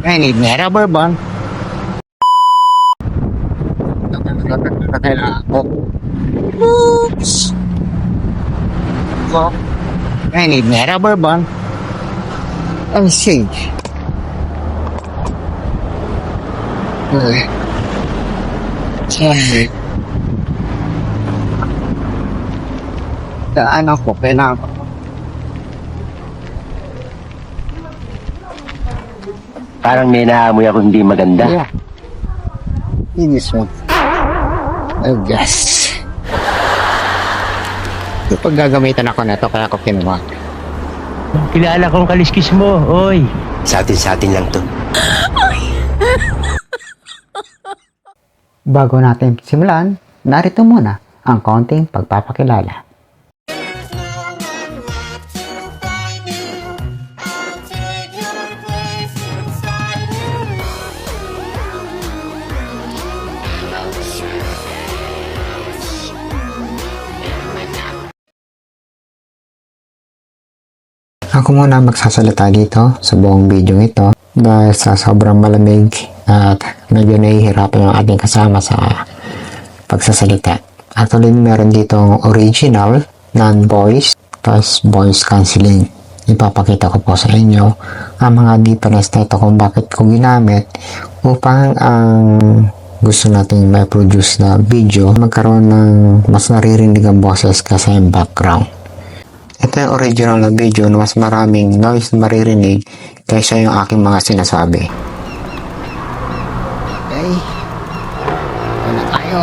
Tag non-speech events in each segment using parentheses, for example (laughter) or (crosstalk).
I need me rubber band. Kailangan ako. Oops. So, I need me rubber band. Ang shade. Ay. Ay. Daan ako, kailangan ko. Parang may naamoy ako hindi maganda. Yeah. Inis mo. I guess. Kapag gagamitan ako na ito, kaya ako kinuha. Kilala kong kaliskis mo, oy. Sa atin sa atin lang to. Bago natin simulan, narito muna ang konting pagpapakilala. Ako muna magsasalita dito sa buong video ito dahil sa sobrang malamig at medyo nahihirapan yung ating kasama sa pagsasalita. Actually, meron ditong original, non-voice, tapos voice cancelling. Ipapakita ko po sa inyo ang mga difference nito kung bakit ko ginamit upang ang gusto nating may produce na video magkaroon ng mas naririnig ang boses kasi yung background. Ito yung original na video na mas maraming noise maririnig kaysa yung aking mga sinasabi. Okay. Wala tayo.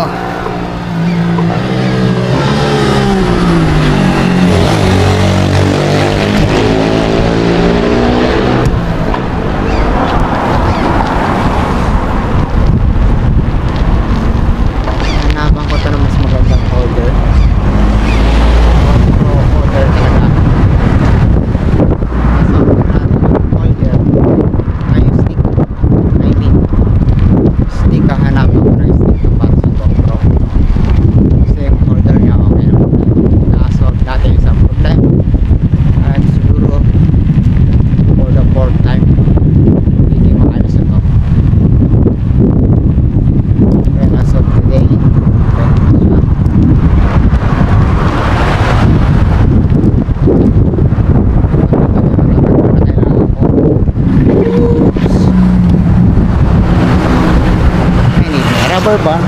Hanapan ko ito ng mas magandang holder. Pro holder talaga. Mas holder. Ay, stick. I mean, stick ang hanapan ko na stick ng para sa GoPro. Kasi yung holder niya okay naman. Na-solve natin yung isang problem. At siguro, for the fourth time, hindi makayos ito. Kaya na-solve today. Kaya naman siya. I need a rubber band. Oh shit. Daan ako, kailangan ko. Yeah. This one.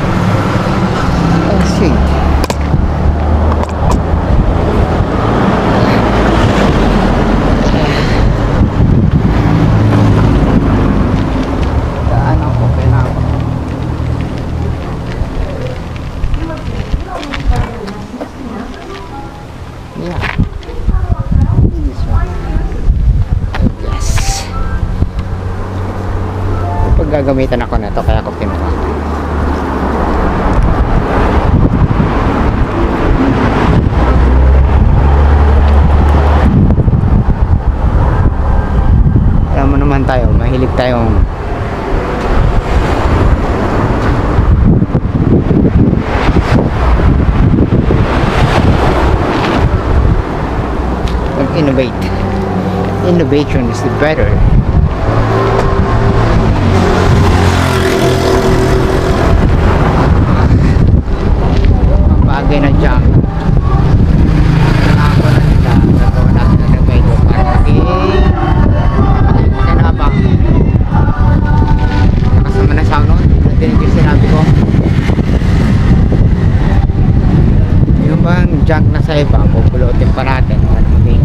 Yes. Pag gagamitan ako nito, kaya ako kinuha. Alam mo naman tayo, mahilig tayong mag-innovate. Innovation is the better. Ang bagay na junk. Kailangan ko na nila gagawa natin ng remedyo para maging makinabang. Nakasama na sound nun. Nadinig yung sinabi ko. Yung bang junk na sa iba, pupulutin pa natin para maging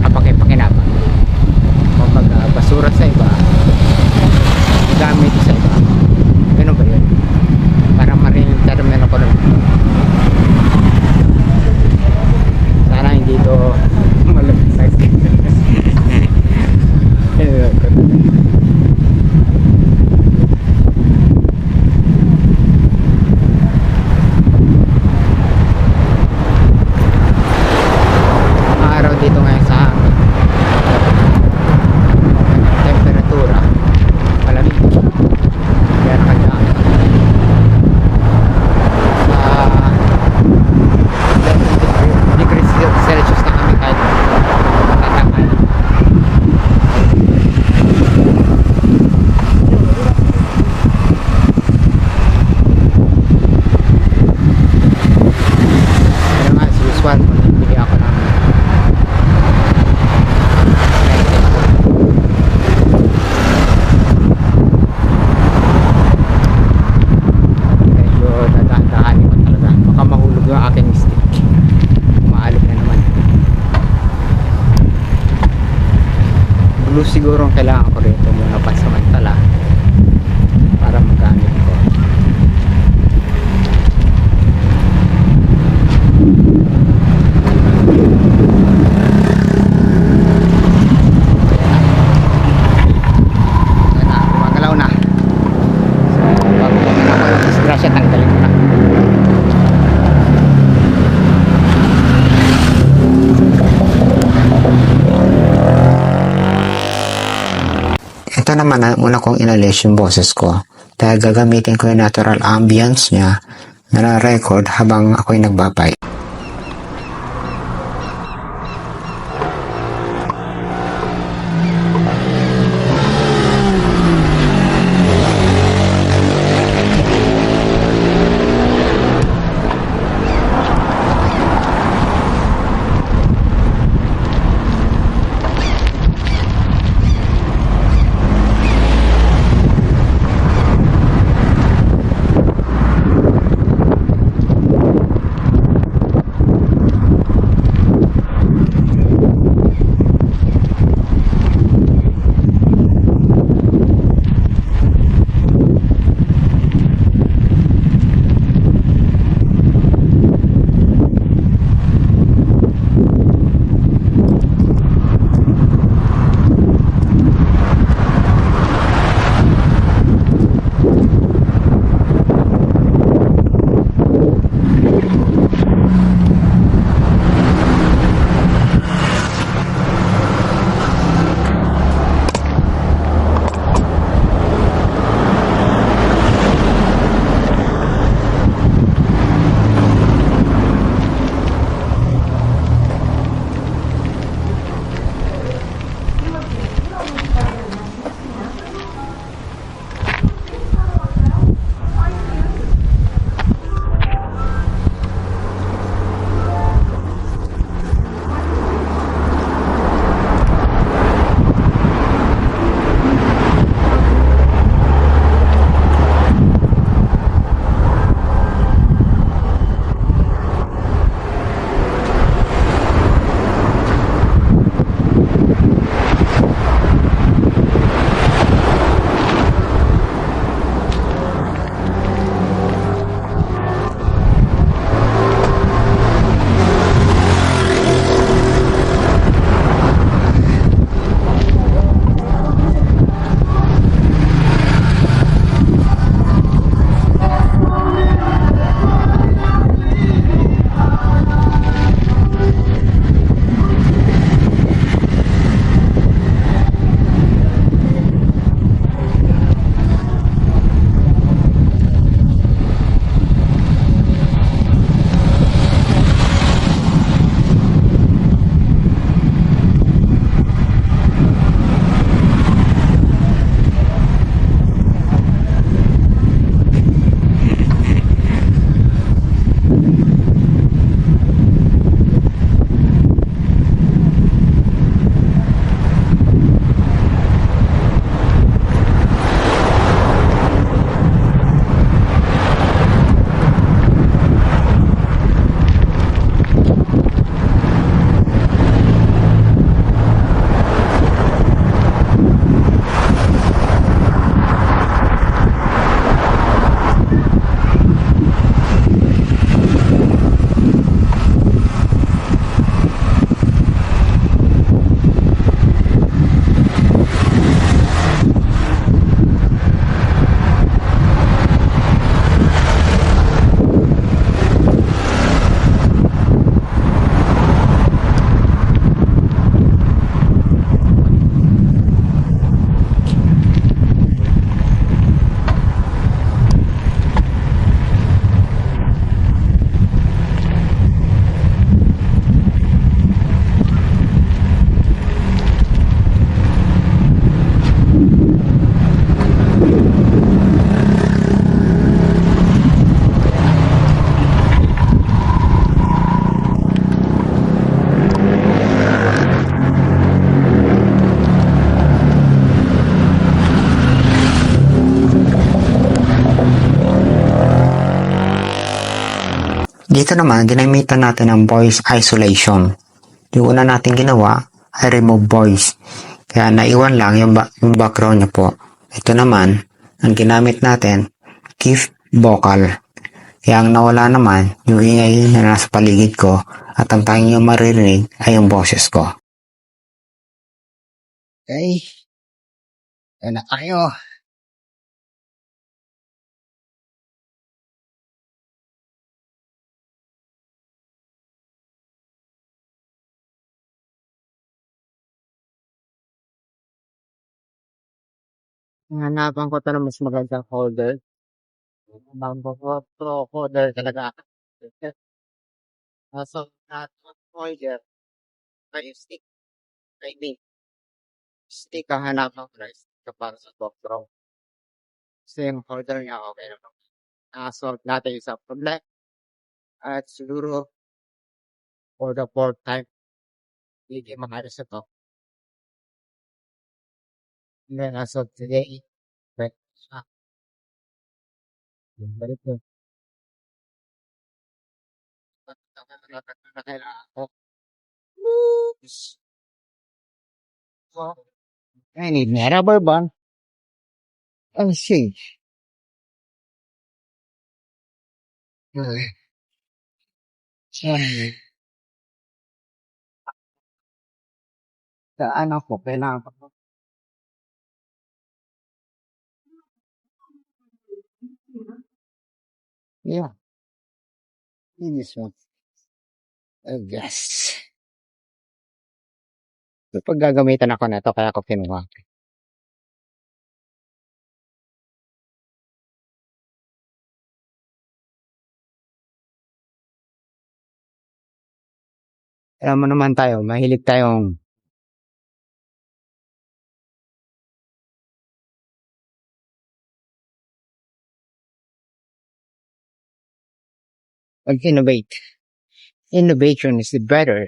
kapakipakinabang. Kumbaga, basura sa iba, gamit sa iba. Ganun ba yun? Para marinig termino ko nun. Sana hindi to malamig sa araw dito ngayon sa hangin. Temperatura. Malamig. Kaya kanya sa degrees Celsius na kami kahit tatakay. Siguro ang kailangan ko rito muna pansamantala para magamit ko. Ayan na, gumagalaw na. So, bago ko na ako yung disgrasya, tanggalin ko na. Ito naman ang una kong inalis yung boses ko dahil gagamitin ko yung natural ambience niya na na-record habang ako'y nagbabay. Dito naman, ginamitan natin ng voice isolation. Yung una natin ginawa ay remove voice. Kaya naiwan lang yung, ba- yung background niya po. Ito naman, ang ginamit natin, gift vocal. Kaya ang nawala naman, yung ingay na nasa paligid ko at ang tanging yung maririnig ay yung boses ko. Okay. Yan na tayo. Hanapan ko ito ng mas magandang holder. Bambo ko, pro holder talaga. Uh, (laughs) so, that holder, ay stick, I mean, stick ang hanapan ko na stick para sa GoPro. Same holder niya, okay naman. Na-solve natin yung isang problem. At siguro, for the fourth time, hindi makaris ito. And then as of today, but, ah, yung balik ko. na kailangan ko. So, I need na rubber band. And see. Sorry. Sa ano ko, kailangan ko. Yeah. This one. I guess. Pag gagamitan ako na to, kaya ako kinuha. Alam mo naman tayo, mahilig tayong mag-innovate. Innovation is the better.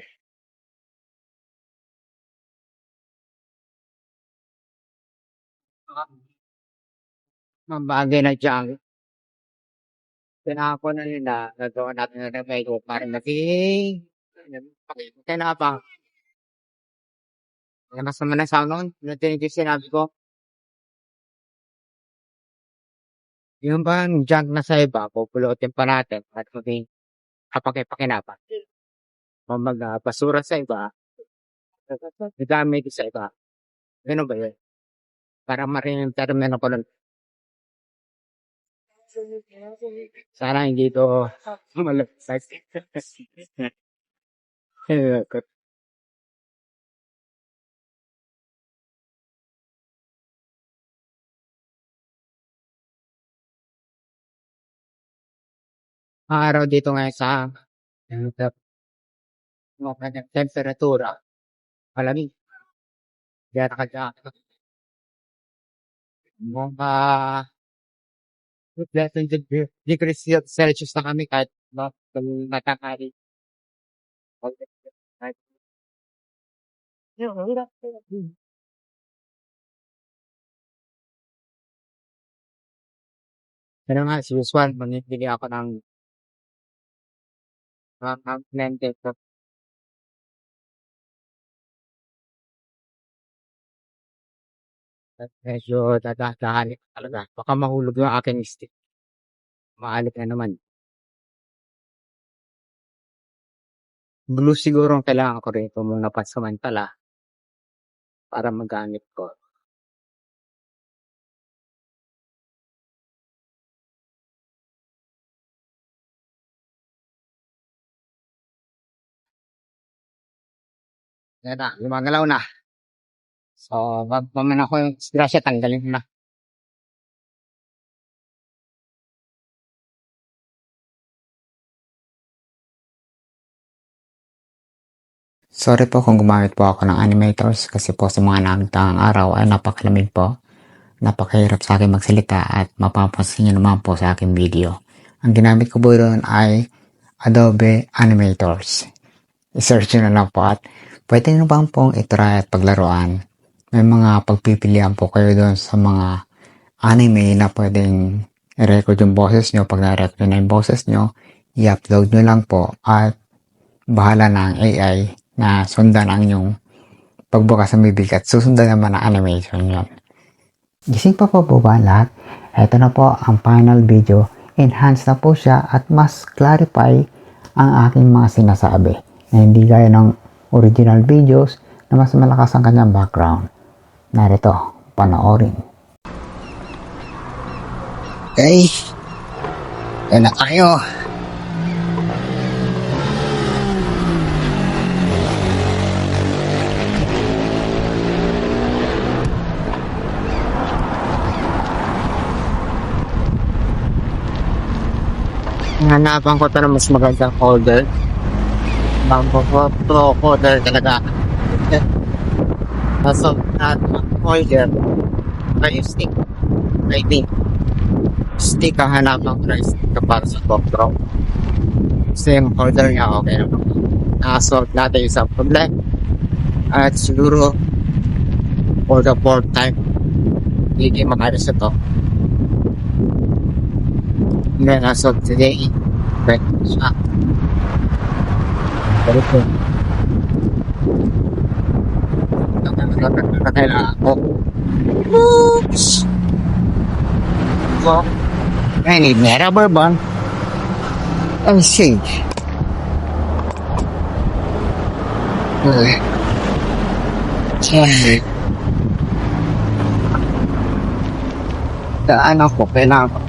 Mga bagay na dyan. Kailangan ko na nila, nagawa natin na remedio para maging kaya na pa. Mas naman na sa noon, natinig yung sinabi ko. Yung bang junk na sa iba, pupulutin pa natin at maging kapag-pakinapa. Kumbaga, basura sa iba, nagamit sa iba. Ganun ba yun? Para marinig termino ko nun. Sana hindi ito (laughs) malagsak. (laughs) araw dito ngayon sa mga kanyang temperatura. Malamig. Kaya nakajacket. Mga 11 degree- degrees Celsius na kami kahit no, kung matanghali. Pero nga, si usual, manibili ako ng ng lente ko. At medyo dadahali ko talaga. Baka mahulog yung aking stick. Maalit na naman. Blue siguro ang kailangan ko rito muna pansamantala para magamit ko. Yan na, lumagalaw na. So, wag pa man ako yung disgrasya, tanggalin na. Sorry po kung gumamit po ako ng animators kasi po sa mga nagdaang araw ay napakalamig po. Napakahirap sa akin magsalita at mapapansin nyo naman po sa aking video. Ang ginamit ko po doon ay Adobe Animators. I-search nyo na lang po at pwede nyo bang pong itry at paglaruan. May mga pagpipilian po kayo doon sa mga anime na pwedeng i-record yung boses nyo. Pag na-record na yung boses nyo, i-upload nyo lang po at bahala na ang AI na sundan ang inyong pagbukas ng bibig at susundan naman ang animation yon. Gising pa po po ba lahat? Ito na po ang final video. Enhance na po siya at mas clarify ang aking mga sinasabi na hindi gaya ng original videos na mas malakas ang kanyang background. Narito, panoorin. Okay. Yan na tayo. Hanapan ko ito na mas magandang holder. Holder talaga. Kaso, at holder, ay stick. I think, stick ang hanapan ko na stick para sa GoPro. Kasi yung holder niya okay naman. Nakasolve natin sa problem. At siguro, for the fourth time, hindi makalas ito. And then as of today, but siya. Pero po. Kailangan ako. Oops! So, I need na rubber band. Ang shake. Okay. Sorry. Daan ako, kailangan ko.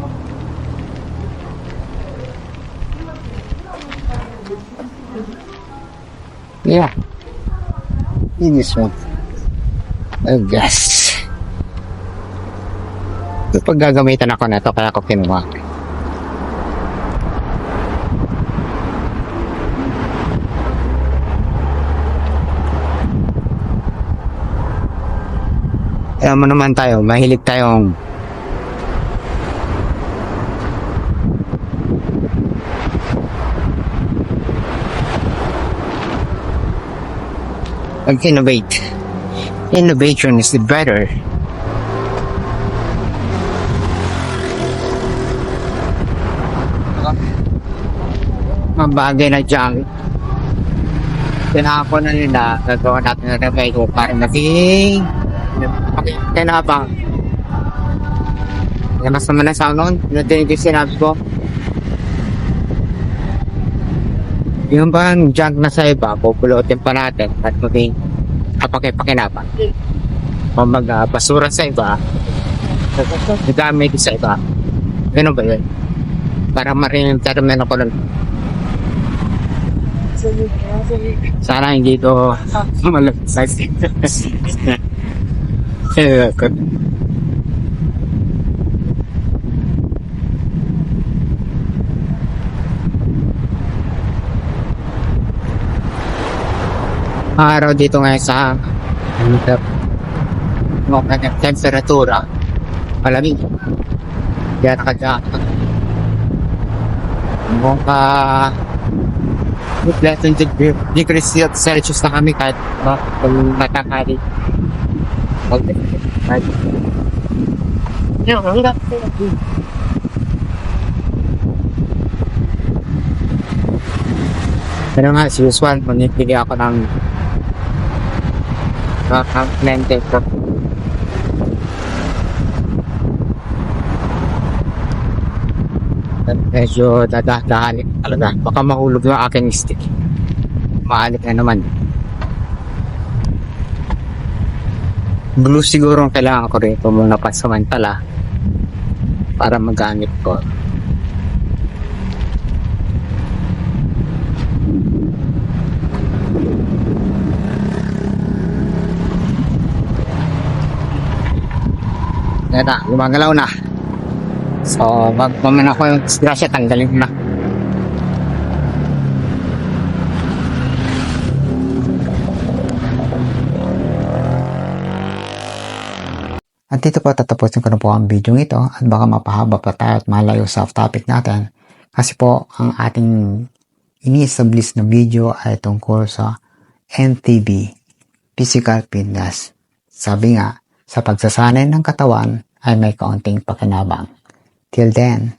Yeah. In this one. I guess. Pag gagamitan ako na ito, kaya ako kinuha. Alam mo naman tayo, mahilig tayong mag-innovate. Innovation is the better. Mga bagay na dyan. Tinako na nila, gagawa natin na remedio para maging kinabang. Lamas naman na sound nun, nadinig yung sinabi ko. Yung bang junk na sa iba, pupulutin pa natin at maging mag ah, basura sa iba, nagamit sa iba. Ganun ba yun? Para marinig termino ko lang. Sana hindi ito malagsas. Eh, good. Araw dito ngayon sa? Mga kanyang temperatura. Malamig. Kaya nakadya. Mga less than degree, degrees Celsius na kami kahit ba, kung matakari. Okay. Right. Yeah, wala. Pero nga, as usual, manipili ako ng ng lente ko. Medyo dadahalik talaga. Baka mahulog yung aking stick. Maalik na naman. Blue siguro ang kailangan ko rito muna pansamantala para magamit ko. Na, gumagalaw na. So, wag naman ako yung disgrasya, tanggalin ko na. At dito po tatapusin ko na po ang video ito at baka mapahaba pa tayo at malayo sa off-topic natin. Kasi po ang ating ini-establish na video ay tungkol sa MTB, Physical Fitness. Sabi nga, sa pagsasanay ng katawan ay may kaunting pakinabang. Till then,